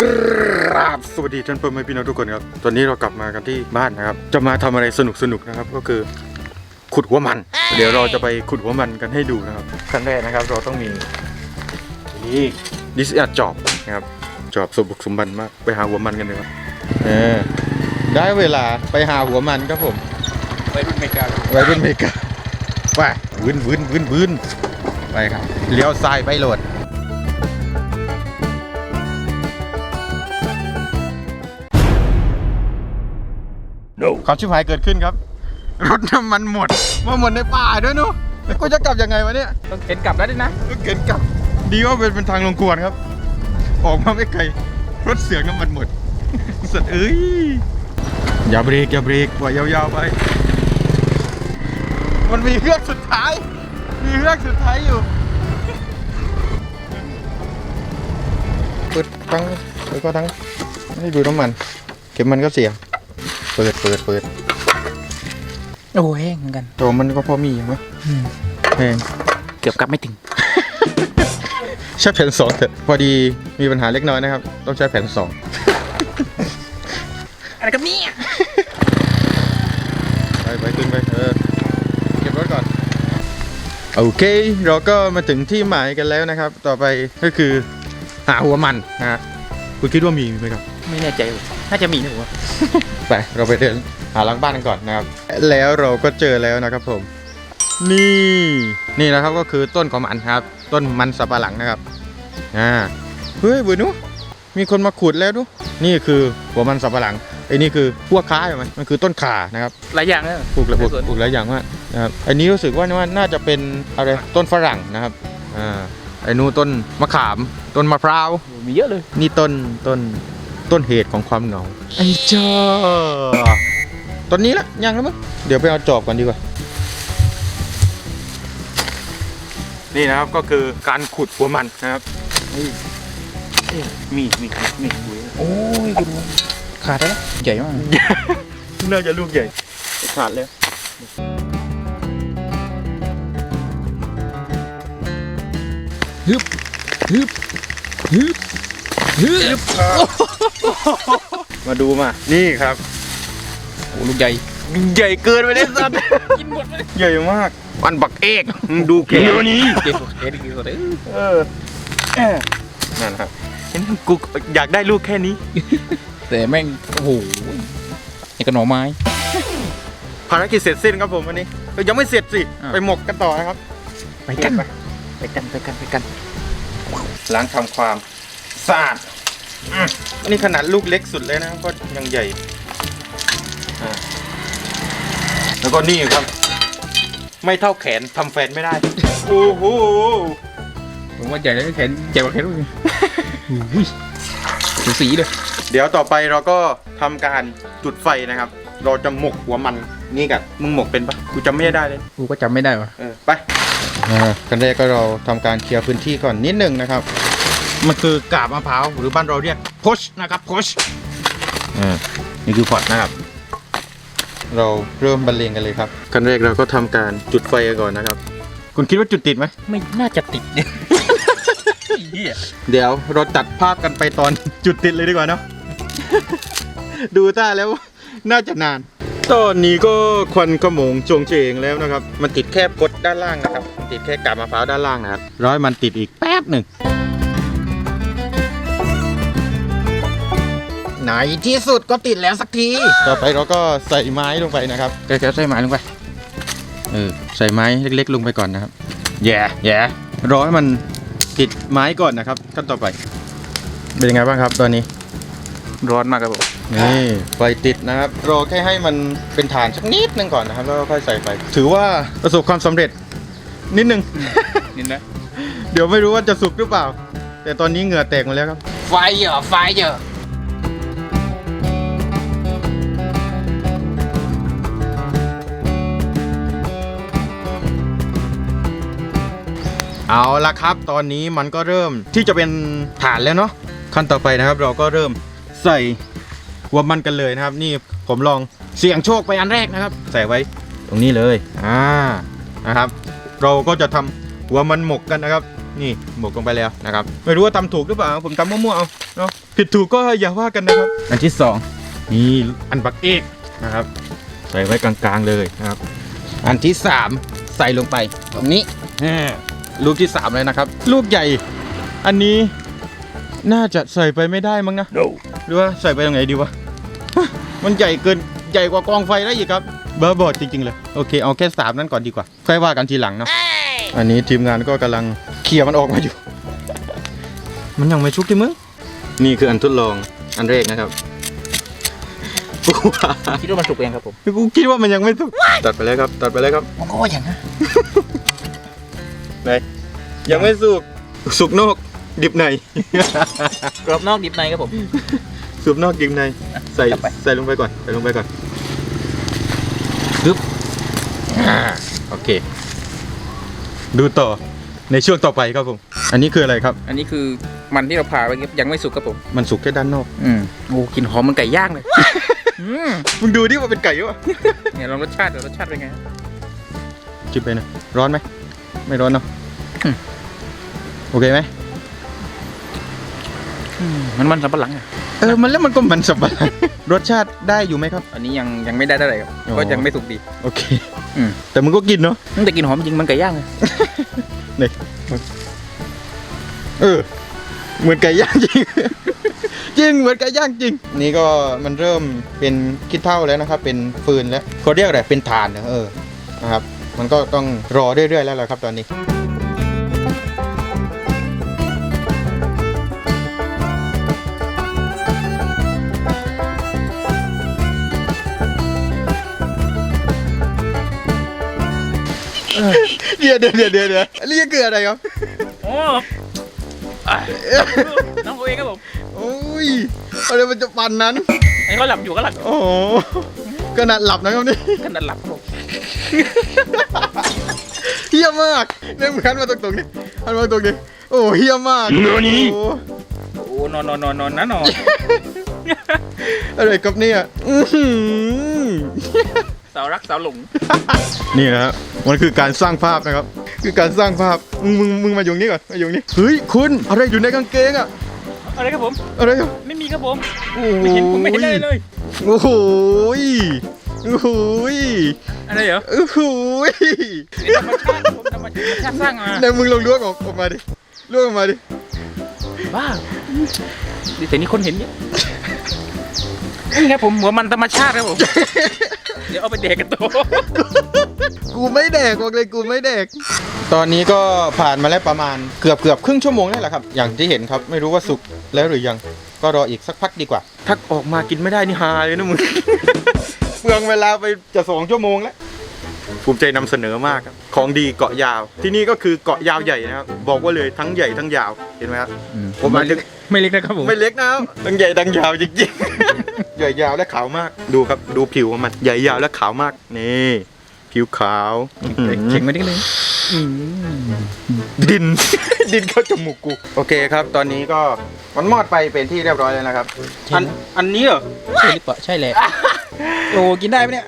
กราบสวัสดีท่านเพื่อนแม่พี่น้องทุกคนครับ ตอนนี้เรากลับมากันที่บ้านนะครับ จะมาทำอะไรสนุกสนุกๆนะครับ ก็คือขุดหัวมัน เดี๋ยวเราจะไปขุดหัวมันกันให้ดูนะครับขั้นแรกนะครับ เราต้องมีนี่ดิสอาจอบนะครับ จอบสมบุกสมบันมาก ไปหาหัวมันกันเลยครับเออได้เวลาไปหาหัวมันครับผมไปรุ่นเมกาไว้รุ่นเมกาไปวืนวืนวืนวืนไปครับ เลี้ยวซ้ายไปโหลด ความชิบหายเกิดขึ้นครับ รถน้ำมันหมดมาหมดในป่าด้วยนู้แล้วกูจะกลับยังไงวะเนี่ยต้องเข็นกลับแล้วด้วยนะก็เกินกลับ ดีว่าเป็นเป็นทางลงกวนครับ ออกมาไม่ไกลรถเสียงน้ำมันหมดสัตว์เอ้ยอย่าเบรกอย่าเบรกปล่อยยาวๆไป มันมีเฮือกสุดท้าย มีเฮือกสุดท้ายอยู่เปิดทั้งแล้วก็ทั้งให้ดูน้ำมัน เก็บมันก็เสีย เปิดเปิดเปิดโอ้แห้งเหมือนกันโตมันก็พอมีอยู่มั้ยแพงเกือบกลับไม่ถึง ใช้แผ่นสองเถอะพอดีมีปัญหาเล็กน้อยนะครับ ต้องใช้แผ่นสองอะไรกับนี่ไปไปขึ้นไปเออเก็บรถก่อน โอเค เราก็มาถึงที่หมายกันแล้วนะครับ ต่อไปก็คือหาหัวมันนะฮะคุณคิดว่ามีไหมครับ ไม่แน่ใจว่ะน่าจะมีนะผมว่า ไปเราไปเดินหาหลังบ้านกันก่อนนะครับ แล้วเราก็เจอแล้วนะครับผม นี่นี่นะครับก็คือต้นของมันครับ ต้นมันสับปะหลังนะครับอ่าเฮ้ยบุญนุมีคนมาขุดแล้วดูนี่คือหัวมันสับปะหลังไอ้นี่คือพวกค้าใช่ไหมมันคือต้นข่านะครับหลายอย่างนะปลูกหลายปลูกในสวนปลูกหลายอย่างมากนะครับอันนี้รู้สึกว่าว่าน่าจะเป็นอะไรต้นฝรั่งนะครับอ่าไอ้นู้นต้นมะขาม ต้นมะพร้าวโอ้มีเยอะเลย นี่ต้นต้น ต้นเหตุของความเหงาไอ้จ้าต้นนี้ละยังแล้วมั้งเดี๋ยวไปเอาจอบก่อนดีกว่า นี่นะครับก็คือการขุดหัวมันนะครับมีมีมีโอ้ยกูดูขาดแล้วใหญ่มาก น่าจะลูกใหญ่ ขาดแล้วฮึบฮึบฮึบฮึบ มาดูมา นี่ครับโอ้ลูกใหญ่ ใหญ่เกินไปเลยสัตว์กินหมดเลยใหญ่มากมันบักเอกมึงดูแกนี้เก็บเก็บกินหมดเลยเออเออนั่นครับเห็นกูอยากได้ลูกแค่นี้ แต่แม่งโอ้โหนี่กระหน่อไม้ภารกิจเสร็จสิ้นครับผมวันนี้เอ้ยยังไม่เสร็จสิอ่าไปหมกกันต่อนะครับ ไปกัน ไปกันไปกันไปกันล้างทำความ สะอาดอืมนี่ขนาดลูกเล็กสุดเลยนะครับก็ยังใหญ่อ่าแล้วก็นี่ครับ ไม่เท่าแขนทำแฟนไม่ได้ โอ้โห ผมว่าใหญ่แล้วแขนใหญ่กว่าแขนลูกนี่อุ้ยสูสีเลย เดี๋ยวต่อไปเราก็ทำการจุดไฟนะครับ เราจะหมกหัวมันนี่กันมึงหมกเป็นปะกูจำไม่ได้เลย กูก็จำไม่ได้ว่ะเออไปกันแรกก็เราทำการเคลียร์พื้นที่ก่อนนิดหนึ่งนะครับ มันคือกาบมะพร้าวหรือบ้านเราเรียกพชนะครับพชอ่านี่คือพอดนะครับ เราเริ่มบรรเลงกันเลยครับกันแรกเราก็ทำการจุดไฟกันก่อนนะครับ คุณคิดว่าจุดติดไหม ไม่น่าจะติดเนี่ยเหี้ยเดี๋ยวเราตัดภาพกันไปตอน จุดติดเลยดีกว่าเนาะ ดูท่าแล้วน่าจะนาน ตอนนี้ก็ควันขโมงจงเจงแล้วนะครับ มันติดแค่พดด้านล่างนะครับติดแค่กาบมะพร้าวด้านล่างนะครับร้อยมันติดอีกแป๊บหนึ่ง ไหนที่สุดก็ติดแล้วสักที ต่อไปเราก็ใส่ไม้ลงไปนะครับแกๆใส่ไม้ลงไปเออใส่ไม้เล็กๆ ลงไปก่อนนะครับ แย่แย่รอให้มันติดไม้ก่อนนะครับขั้นต่อไปเป็นยังไงบ้างครับตอนนี้ ร้อนมากครับผมนี่ไฟติดนะครับ รอแค่ให้มันเป็นฐานสักนิดนึงก่อนนะครับ แล้วก็ค่อยใส่ไฟถือว่าประสบความสำเร็จ นิดนึงนี่นะเดี๋ยวไม่รู้ว่าจะสุกหรือเปล่า แต่ตอนนี้เหงื่อแตกหมดแล้วครับ ไฟเหรอไฟเหรอ เอาละครับ ตอนนี้มันก็เริ่มที่จะเป็นฐานแล้วเนาะขั้นต่อไปนะครับ เราก็เริ่มใส่หัวมันกันเลยนะครับ นี่ผมลองเสี่ยงโชคไปอันแรกนะครับ ใส่ไว้ตรงนี้เลยอ่านะครับ เราก็จะทำหัวมันหมกกันนะครับ นี่หมกลงไปแล้วนะครับ ไม่รู้ว่าทำถูกหรือเปล่าผมทำมั่วๆเอาเนาะผิดถูกก็อย่าว่ากันนะครับ อันที่สองนี่อันบักเอกนะครับ ใส่ไว้กลางๆเลยนะครับ อันที่สามใส่ลงไปตรงนี้ ลูกที่สามเลยนะครับ ลูกใหญ่ อันนี้น่าจะใส่ไปไม่ได้มั้งนะหรือว่าใส่ไปตรงไหนดีวะ มันใหญ่เกินใหญ่กว่ากองไฟแล้วอีกครับเบอร์บอดจริง ๆ เลย โอเค เอาแค่สามนั้นก่อนดีกว่า ค่อยว่ากันทีหลังเนาะ อันนี้ทีมงานก็กำลังเคลียร์มันออกมาอยู่ มันยังไม่ชุกที่มึง นี่คืออันทดลองอันแรกนะครับกูว่าคิดว่ามันสุกเองครับผมกูคิดว่ามันยังไม่สุก ตัดไปแล้วครับ ตัดไปแล้วครับมันก็ว่าอย่างนั้น ไหนยังไม่สุกสุกนอกดิบใน กรอบนอกดิบในครับผม สุกนอกดิบใน ใส่จับไป ใส่ลงไปก่อนใส่ลงไปก่อนปึ๊บอ่าโอเค ดูต่อในช่วงต่อไปครับผม อันนี้คืออะไรครับ อันนี้คือมันที่เราผ่าไปยังไม่สุกครับผม มันสุกแค่ด้านนอกอืมโอ้กลิ่นหอมเหมันไก่ย่างเลยอืมมึงดูดิว่าเป็นไก่วะเนี่ยลองรสชาติดูรสชาติเป็นไง จิบไปนะร้อนไหม ไม่ร้อนเนาะอืมโอเคไหมอืมมันมันสับปะหลังอะเออมันแล้วมันก็มันสับปะรดรสชาติได้อยู่ไหมครับ อันนี้ยังยังไม่ได้เท่าไหร่ครับอ๋อก็ยังไม่สุกดีโอเคอืมแต่มึงก็กินเนาะแต่กลิ่นหอมจริงมันไก่ย่างเลยเออเหมือนไก่ย่างจริงจริงเหมือนไก่ย่างจริง นี่ก็มันเริ่มเป็นคิดเท่าแล้วนะครับ เป็นฟืนแล้วเขาเรียกอะไรเป็นถ่านนะเออนะครับ มันก็ต้องรอเรื่อย ๆ แล้วแหละครับตอนนี้เดี๋ยวเดี๋ยวเดี๋ยวเดี๋ยวเดี๋ยวอันนี้คืออะไรครับโอ้อะน้องโอเองครับผมโอ้ยอะไรมันจะปันนั้นไอ้เขาหลับอยู่ก็หลับโอ้โหขนาดหลับนะครับนี่ขนาดหลับครับผม เฮี้ยมากเนี่ยมึงหันมาตรงๆนี่หันมาตรงนี้โอ้เฮี้ยมากโอ้โหโอ้นอนนอนนอนนอนนะนอน อะไรกับเนี่ยอื้อหือ สาวรักสาวหลง นี่นะครับมันคือการสร้างภาพนะครับ คือการสร้างภาพมึงมึงมึงมาอยู่นี่ก่อนมาอยู่นี่เฮ้ยคุณอะไรอยู่ในกางเกงอะอะไรครับผม อะไรอะไม่มีครับผม โอ้โหไม่เห็นผมไม่เห็นเลยเลย โอ้โหยโอ้โหยอะไรเหรอโอ้โหยธรรมชาติผมธรรมชาติสร้างมาไหนมึงลองล้วงออกออกมาดิล้วงออกมาดิบ้าดิแต่นี่คนเห็นเนี่ยนี่ครับผมหัวมันธรรมชาติครับผมเดี๋ยวเอาไปเด็กกันโตกูไม่แดกบอกเลยกูไม่แดก ตอนนี้ก็ผ่านมาแล้วประมาณเกือบเกือบครึ่งชั่วโมงแล้วแหละครับ อย่างที่เห็นครับไม่รู้ว่าสุกแล้วหรือยัง ก็รออีกสักพักดีกว่า ถ้าออกมากินไม่ได้นี่ฮาเลยนะมึง เปลืองเวลาไปจะสองชั่วโมงแล้ว ภูมิใจนำเสนอมากครับของดีเกาะยาว ที่นี่ก็คือเกาะยาวใหญ่นะครับ บอกว่าเลยทั้งใหญ่ทั้งยาว เห็นไหมครับ ผมหมายถึง ไม่เล็กนะครับผม ไม่เล็กนะทั้งใหญ่ทั้งยาวจริงๆ ใหญ่ยาวและขาวมาก ดูครับ ดูผิวของมัน ใหญ่ยาวและขาวมาก นี่ ผิวขาวเข่งไม่ได้เลยดิน ดินเข้าจมูกกู โอเคครับ ตอนนี้ก็มันมอดไปเป็นที่เรียบร้อยแล้วนะครับ อัน อันนี้เหรอ ใช่หรือเปล่าใช่แหละ โอ้กินได้ไหมเนี่ย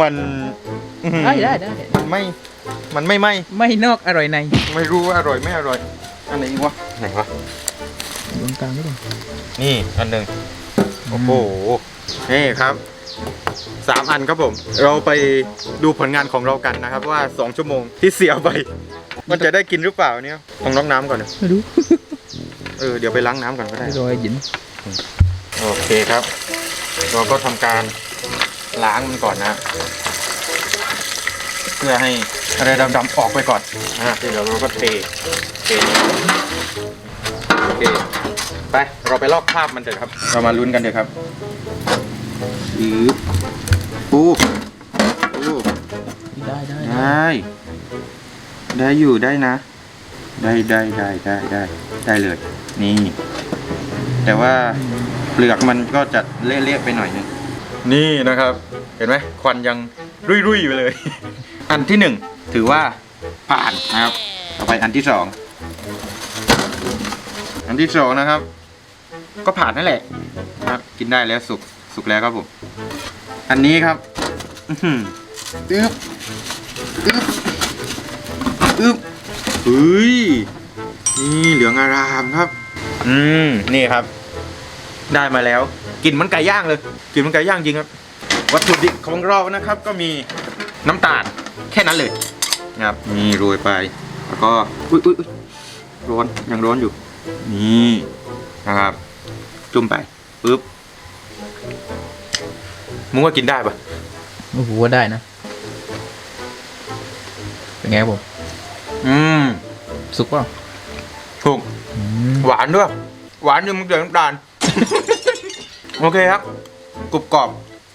มันอื้อหือได้ได้ได้มันไม่ มันไม่ไหมไม่นอกอร่อยในไม่รู้ว่าอร่อยไม่อร่อย อันไหนอีกวะไหนวะ ตรงกลางไม่ได้นี่อันหนึ่งโอ้โหนี่ครับสามอันครับผม เราไปดูผลงานของเรากันนะครับ ว่าสองชั่วโมงที่เสียไป มันจะได้กินหรือเปล่าเนี่ยต้องล้างน้ำก่อนนะไม่รู้เออเดี๋ยวไปล้างน้ำก่อนก็ได้ ไม่รอยหยินโอเคครับ เราก็ทำการล้างมันก่อนนะ เพื่อให้อะไรดำๆออกไปก่อนอะเดี๋ยวเราก็เทเทโอเคไปเราไปลอกคราบมันเถอะครับ เรามาลุ้นกันเถอะครับอือปูปูได้ได้ได้ ได้อยู่ได้นะ ได้ได้ได้ได้ได้ได้เลย นี่ แต่ว่า เปลือกมันก็จะเละๆไปหน่อยนึงนี่นะครับ เห็นไหมควันยังรุ่ยๆอยู่เลย อันที่หนึ่งถือว่าผ่านนะครับต่อไปอันที่สองอันที่สองนะครับ ก็ผ่านนั่นแหละนะครับกินได้แล้วสุกสุกแล้วครับผมอันนี้ครับอื้อหืออึ๊บอึ๊บอึ๊บเฮ้ยนี่เหลืองอารามครับ อืมนี่ครับ ได้มาแล้วกลิ่นเหมันไก่ย่างเลยกลิ่นเหมันไก่ย่างจริงครับ วัตถุดิบของเรานะครับ ก็มีน้ำตาลแค่นั้นเลยนะครับนี่โรยไป แล้วก็อุ้ยอุ้ยอุ๊ยร้อนยังร้อนอยู่ นี่นะครับ จุ่มไปปึ๊บมึงว่ากินได้ปะโอ้โหว่าได้นะเป็นไงครับผมอืมสุกเปล่าถูกอืมหวานด้วย หวานยังมันเดือดน้ำตาล โอเคครับกรุบกรอบ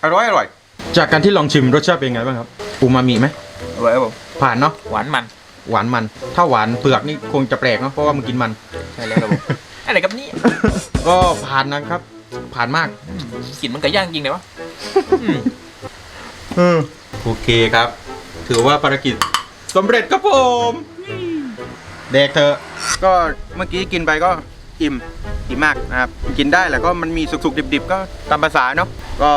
อร่อยอร่อยจากการที่ลองชิมรสชาติเป็นไงบ้างครับอูมามิไหมอร่อยครับผมผ่านเนาะหวานมันหวานมัน ถ้าหวานเปลือกนี่คงจะแปลกเนาะเพราะว่ามันกินมัน ใช่แล้วครับผมอะไรกับนี่ก็ผ่านนะครับ ผ่านมากกลิ่นมันไก่ย่างจริงเลยวะอืมโอเคครับ ถือว่าภารกิจสำเร็จครับผมเด็กเธอะก็เมื่อกี้กินไปก็อิ่ม อิ่มากนะครับกินได้แหละก็มันมีสุกๆดิบ ๆ ก็ตามภาษาเนาะก็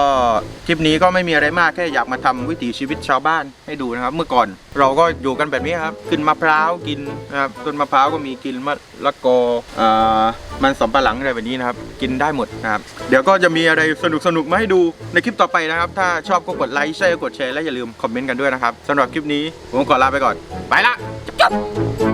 คลิปนี้ก็ไม่มีอะไรมากแค่อยากมาทำวิถีชีวิตชาวบ้านให้ดูนะครับ เมื่อก่อนเราก็อยู่กันแบบนี้ครับขึ้นมะพร้าวกินนะครับต้นมะพร้าวก็มีกินมะละกออ่ามันสำปะหลังอะไรแบบนี้นะครับ กินได้หมดนะครับ เดี๋ยวก็จะมีอะไรสนุกๆมาให้ดูในคลิปต่อไปนะครับ ถ้าชอบก็กดไลค์ใช่กดแชร์และอย่าลืมคอมเมนต์กันด้วยนะครับสำหรับคลิปนี้ผมขอลาไปก่อน ไปละจบ